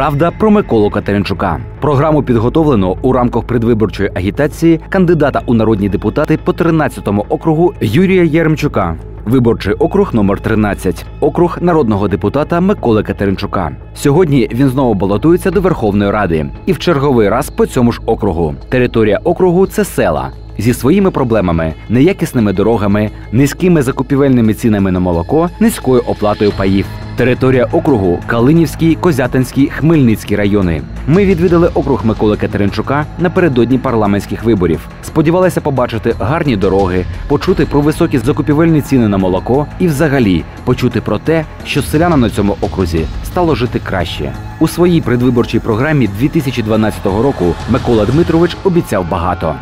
Правда про Миколу Катеринчука. Програму підготовлено у рамках предвиборчої агітації кандидата у народні депутати по 13-му округу Юрія Єремчука. Виборчий округ номер 13 округ народного депутата Миколи Катеринчука. Сьогодні він знову балотується до Верховної Ради і в черговий раз по цьому ж округу. Територія округу це села зі своїми проблемами, неякісними дорогами, низькими закупівельними цінами на молоко, низькою оплатою паїв. Територія округу Калинівський, Козятинський, Хмельницький райони. Ми відвідали округ Миколи Катеринчука напередодні парламентських виборів. Сподівалися побачити гарні дороги, почути про високі закупівельні ціни на молоко і, взагалі, почути про те, що селянам на цьому окрузі стало жити краще. У своїй предвиборчій програмі 2012 року Микола Дмитрович обіцяв багато.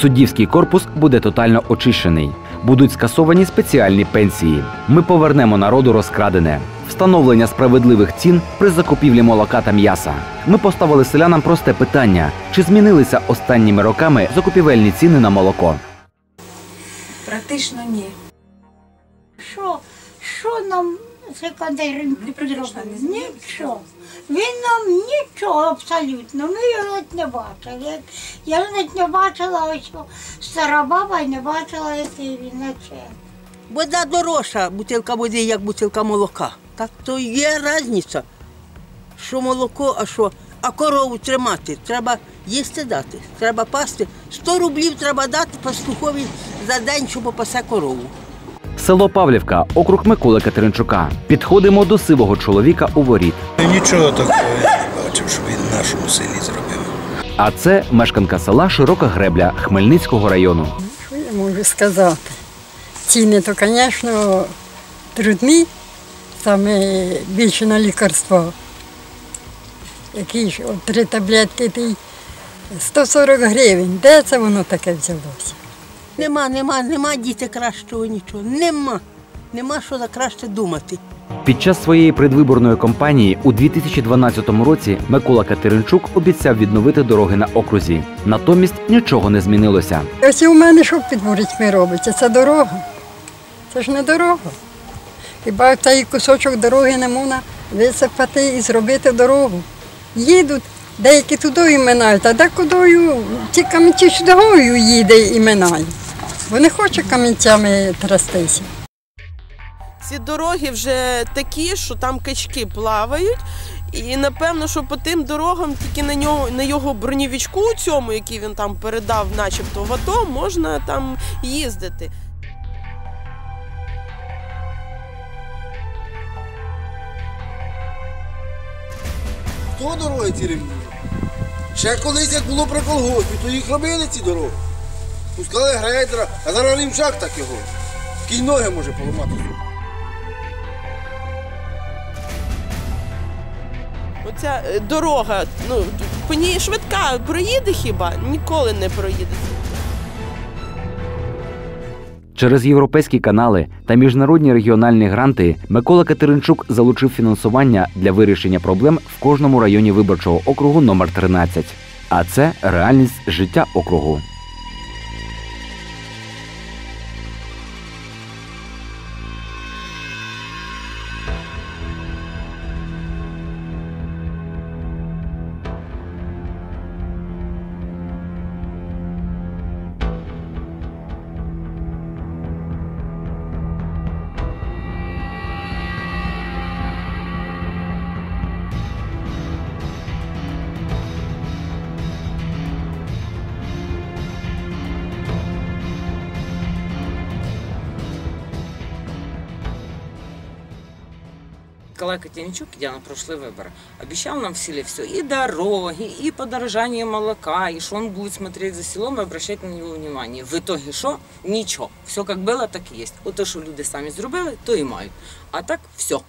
Суддівський корпус буде тотально очищений. Будуть скасовані спеціальні пенсії. Ми повернемо народу розкрадене. Встановлення справедливих цін при закупівлі молока та м'яса. Ми поставили селянам просте питання: чи змінилися останніми роками закупівельні ціни на молоко? Практично ні. Що, що нам секондарин практично. Нічого. Він нам нічого абсолютно. Ми його навіть не бачили. Я навіть не бачила ось стара баба і не бачила, який він наче. Вода дорожча, бутилка води, як бутилка молока. Так то є різниця. Що молоко, а що? А корову тримати. Треба їсти дати, треба пасти. 100 рублів треба дати пастухові за день, щоб попасе корову. Село Павлівка, округ Миколи Катеринчука. Підходимо до сивого чоловіка у воріт. Нічого такого я не бачив, що він в нашому селі зробив. А це мешканка села Широка Гребля Хмельницького району. Що я можу сказати? Ціни то, звісно, трудні, саме більше на лікарство. Які ж от три таблетки ти 140 гривень. Де це воно таке взялося? Нема, нема, нема діти кращого нічого. Нема. Нема що за краще думати. Під час своєї предвиборної кампанії у 2012 році Микола Катеринчук обіцяв відновити дороги на окрузі. Натомість нічого не змінилося. Ось і у мене що під ворітьми робиться? Це дорога. Це ж не дорога. Хіба цей кусочок дороги не можна висипати і зробити дорогу. Їдуть, деякі туди і минають, а декудою ті камінці сюди їде і минає. Бо не хоче камінцями трястися. Ці дороги вже такі, що там качки плавають. І напевно, що по тим дорогам тільки на нього на його бронєвічку, цьому, який він там передав, начебто в АТО, можна там їздити. Хто дороги ці ремні? Ще колись як було при колгоспі, то їх робили ці дороги. Пускали грейдера, а зараз рівчак так його. Кінь ноги може поламати. Оця е, дорога, ну по ній швидка проїде хіба? Ніколи не проїде. Через європейські канали та міжнародні регіональні гранти Микола Катеринчук залучив фінансування для вирішення проблем в кожному районі виборчого округу номер 13. А це реальність життя округу. Николай Котенчук, идя на прошлые выборы, обещал нам в селе все. И дороги, и подорожание молока, и что он будет смотреть за селом и обращать на него внимание. В итоге что? Ничего. Все как было, так и есть. Вот то, що люди самі зробили, то і мають. А так все.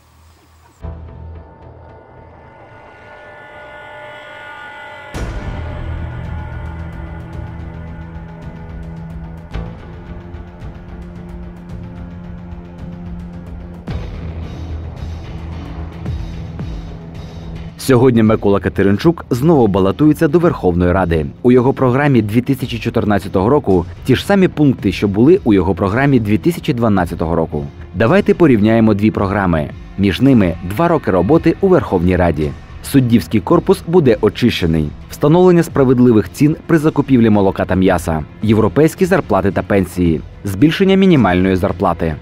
Сьогодні Микола Катеринчук знову балотується до Верховної Ради. У його програмі 2014 року ті ж самі пункти, що були у його програмі 2012 року. Давайте порівняємо дві програми. Між ними два роки роботи у Верховній Раді. Суддівський корпус буде очищений. Встановлення справедливих цін при закупівлі молока та м'яса, європейські зарплати та пенсії, збільшення мінімальної зарплати.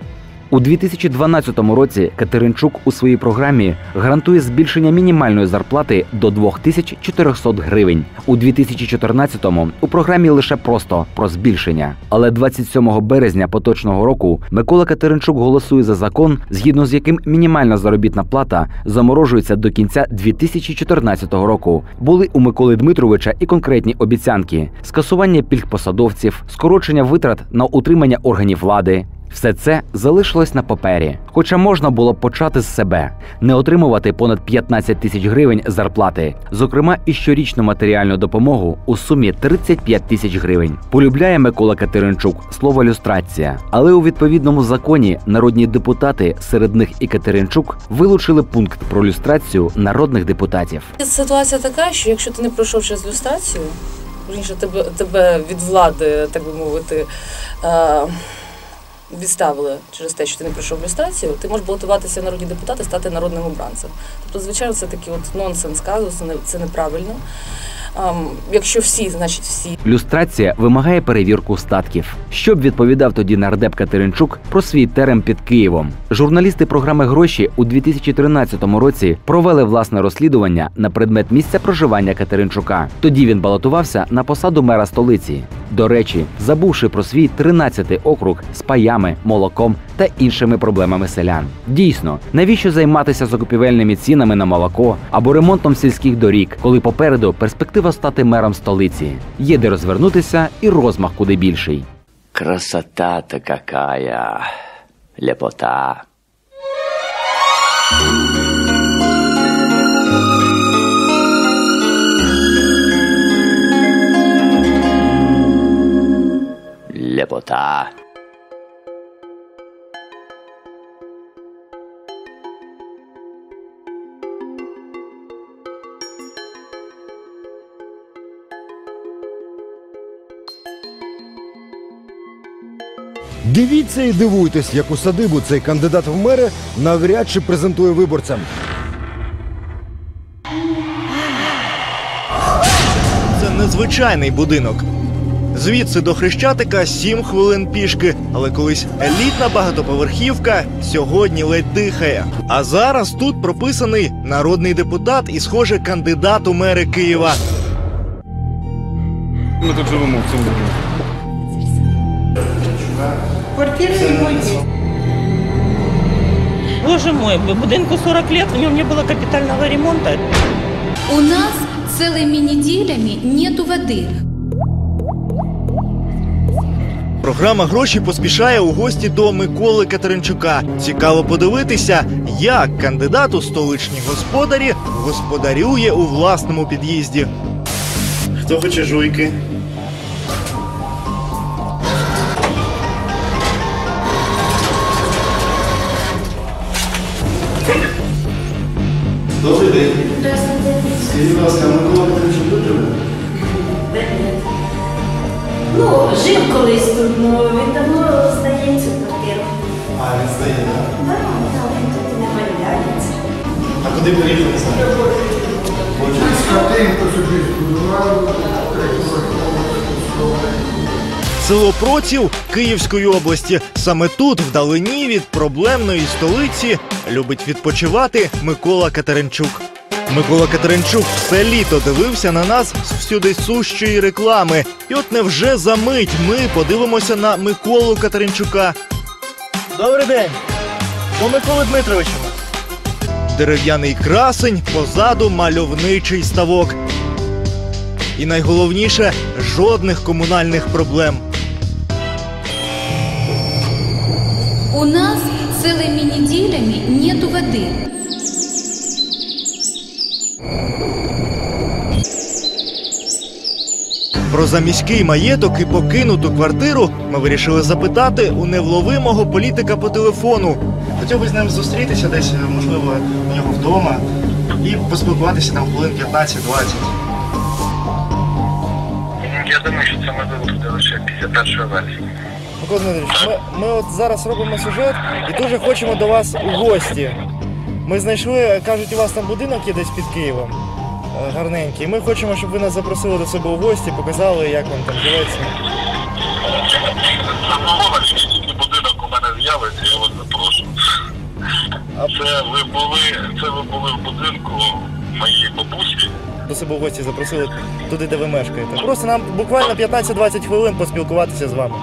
У 2012 році Катеринчук у своїй програмі гарантує збільшення мінімальної зарплати до 2400 гривень. У 2014-му у програмі лише просто про збільшення. Але 27 березня поточного року Микола Катеринчук голосує за закон, згідно з яким мінімальна заробітна плата заморожується до кінця 2014 року. Були у Миколи Дмитровича і конкретні обіцянки: скасування пільг посадовців, скорочення витрат на утримання органів влади. Все це залишилось на папері. Хоча можна було почати з себе, не отримувати понад 15 тисяч гривень зарплати, зокрема і щорічну матеріальну допомогу у сумі 35 тисяч гривень. Полюбляє Микола Катеринчук слово люстрація, але у відповідному законі народні депутати, серед них і Катеринчук, вилучили пункт про люстрацію народних депутатів. Ситуація така, що якщо ти не пройшов через люстрацію, вірніше тебе, тебе від влади, так би мовити, е, відставили через те, що ти не пройшов люстрацію, ти можеш балотуватися в народні депутати, стати народним обранцем. Тобто, звичайно, це такий от нонсенс казус, це, не- це неправильно. Ем, якщо всі, значить всі. Люстрація вимагає перевірку статків. Що б відповідав тоді нардеп Катеринчук про свій терем під Києвом? Журналісти програми Гроші у 2013 році провели власне розслідування на предмет місця проживання Катеринчука. Тоді він балотувався на посаду мера столиці. До речі, забувши про свій 13-й округ з паями, молоком та іншими проблемами селян. Дійсно, навіщо займатися закупівельними цінами на молоко або ремонтом сільських доріг, коли попереду перспектива стати мером столиці? Є де розвернутися і розмах куди більший. Красота-то какая! Лепота! Лепота! Дивіться і дивуйтесь, яку садибу цей кандидат в мери навряд чи презентує виборцям. Це незвичайний будинок. Звідси до Хрещатика 7 хвилин пішки, але колись елітна багатоповерхівка сьогодні ледь дихає. А зараз тут прописаний народний депутат і, схоже, кандидат у мери Києва. Ми тут живемо в цьому будинку. Квартира Боже мой, будинку 40 лет, у него не было капитального ремонта. У нас целыми неделями нету воды. Програма гроші поспішає у гості до Миколи Катеринчука. Цікаво подивитися, як кандидат у столичні господарі господарює у власному під'їзді. Хто хоче жуйки? Добрий день. Скажіть, будь ласка, Микола Ну, жив колись тут, але він давно здає цю квартиру. А, він здає, так? Так, так, він тут і не виявляється. А куди переїхали зараз? Село Проців Київської області. Саме тут, вдалині від проблемної столиці, любить відпочивати Микола Катеринчук. Микола Катеринчук все літо дивився на нас з всюди сущої реклами. І от невже за мить ми подивимося на Миколу Катеринчука. Добрий день! До Миколи Дмитровича. Дерев'яний красень, позаду мальовничий ставок. І найголовніше жодних комунальних проблем. У нас целыми неделями нету воды. Про заміський маєток і покинуту квартиру ми вирішили запитати у невловимого політика по телефону. Хотів би з ним зустрітися десь, можливо, у нього вдома і поспілкуватися там хвилин 15-20. Я думаю, що це можливо буде лише після першої версії. Микола Дмитрович, ми, ми от зараз робимо сюжет і дуже хочемо до вас у гості. Ми знайшли, кажуть, у вас там будинок є десь під Києвом. Е, Гарненький. Ми хочемо, щоб ви нас запросили до себе у гості, показали, як вам там живеться. Будинок у мене з'явиться, я вас запрошу. Це ви були, це ви були в будинку моєї бабусі. До себе у гості запросили туди, де ви мешкаєте. Просто нам буквально 15-20 хвилин поспілкуватися з вами.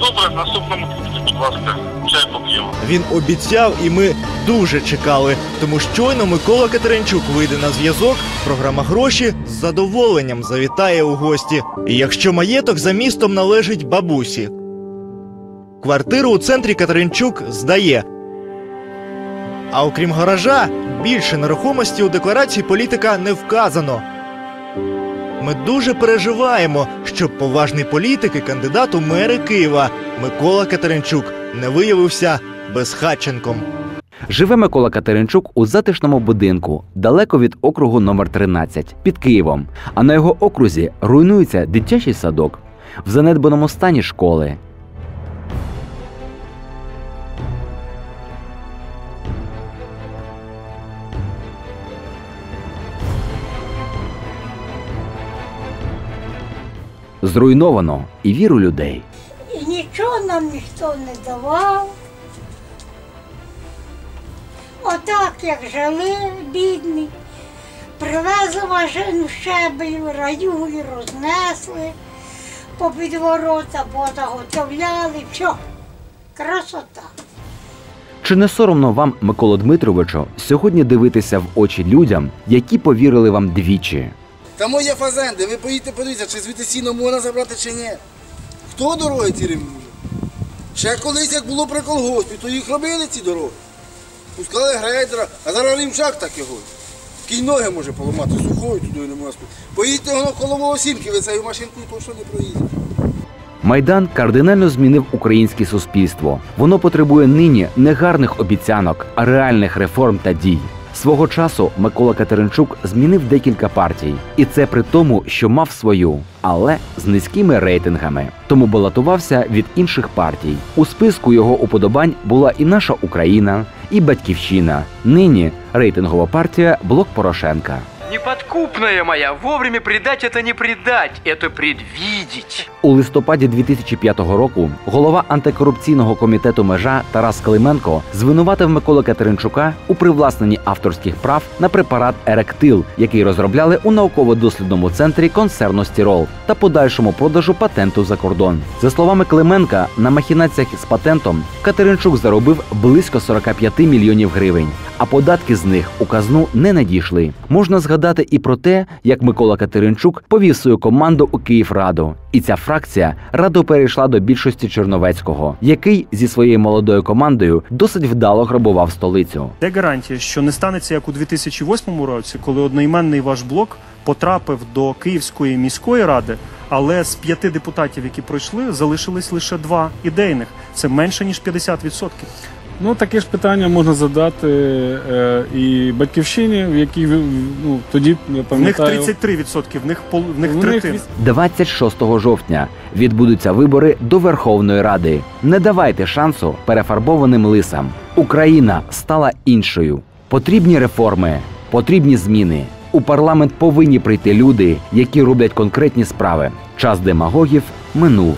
Добре, наступному тижні, будь ласка, чай поп'ємо. Він обіцяв, і ми дуже чекали. Тому щойно Микола Катеринчук вийде на зв'язок. Програма гроші з задоволенням завітає у гості. І якщо маєток за містом належить бабусі. Квартиру у центрі Катеринчук здає. А окрім гаража, більше нерухомості у декларації політика не вказано. Ми дуже переживаємо, щоб поважний політик і кандидат у мери Києва Микола Катеринчук не виявився безхатченком. Живе Микола Катеринчук у затишному будинку, далеко від округу номер 13 під Києвом. А на його окрузі руйнується дитячий садок, в занедбаному стані школи. Зруйновано і віру людей. Нічого нам ніхто не давав. Отак, як жили, бідні, привезли машину щебелю, раю і рознесли по підворота, позаготовляли, все. Красота. Чи не соромно вам, Миколо Дмитровичу, сьогодні дивитися в очі людям, які повірили вам двічі? Там є фазенди, ви поїдете подивіться, чи звідти сіно можна забрати чи ні. Хто дороги ці ремонтує? Ще колись, як було при колгоспі, то їх робили ці дороги. Пускали грейдера, а зараз рівчак так його. Кінь ноги може поламати, сухою туди не можна. Поїдьте воно коло Волосінки, ви цією машинкою точно не проїдете. Майдан кардинально змінив українське суспільство. Воно потребує нині не гарних обіцянок, а реальних реформ та дій. Свого часу Микола Катеринчук змінив декілька партій, і це при тому, що мав свою, але з низькими рейтингами. Тому балотувався від інших партій. У списку його уподобань була і наша Україна, і Батьківщина. Нині рейтингова партія Блок Порошенка. Неподкупная моя, вовремя предать это не предать, это предвидеть. У листопаді 2005 року голова антикорупційного комітету межа Тарас Клименко звинуватив Миколи Катеринчука у привласненні авторських прав на препарат Еректил, який розробляли у науково-дослідному центрі концерну Стірол та подальшому продажу патенту за кордон. За словами Клименка, на махінаціях з патентом Катеринчук заробив близько 45 мільйонів гривень, а податки з них у казну не надійшли. Можна згадати і про те, як Микола Катеринчук повів свою команду у Київраду, і ця фракція радо перейшла до більшості Черновецького, який зі своєю молодою командою досить вдало грабував столицю. Де гарантія, що не станеться як у 2008 році, коли одноіменний ваш блок потрапив до Київської міської ради, але з п'яти депутатів, які пройшли, залишились лише два ідейних. Це менше ніж 50%. Ну, таке ж питання можна задати е, і батьківщині, в якій ну, тоді я В них пам'ятаю. 33%, в них пол в них В них третина. 26 жовтня відбудуться вибори до Верховної Ради. Не давайте шансу перефарбованим лисам. Україна стала іншою. Потрібні реформи, потрібні зміни. У парламент повинні прийти люди, які роблять конкретні справи. Час демагогів минув.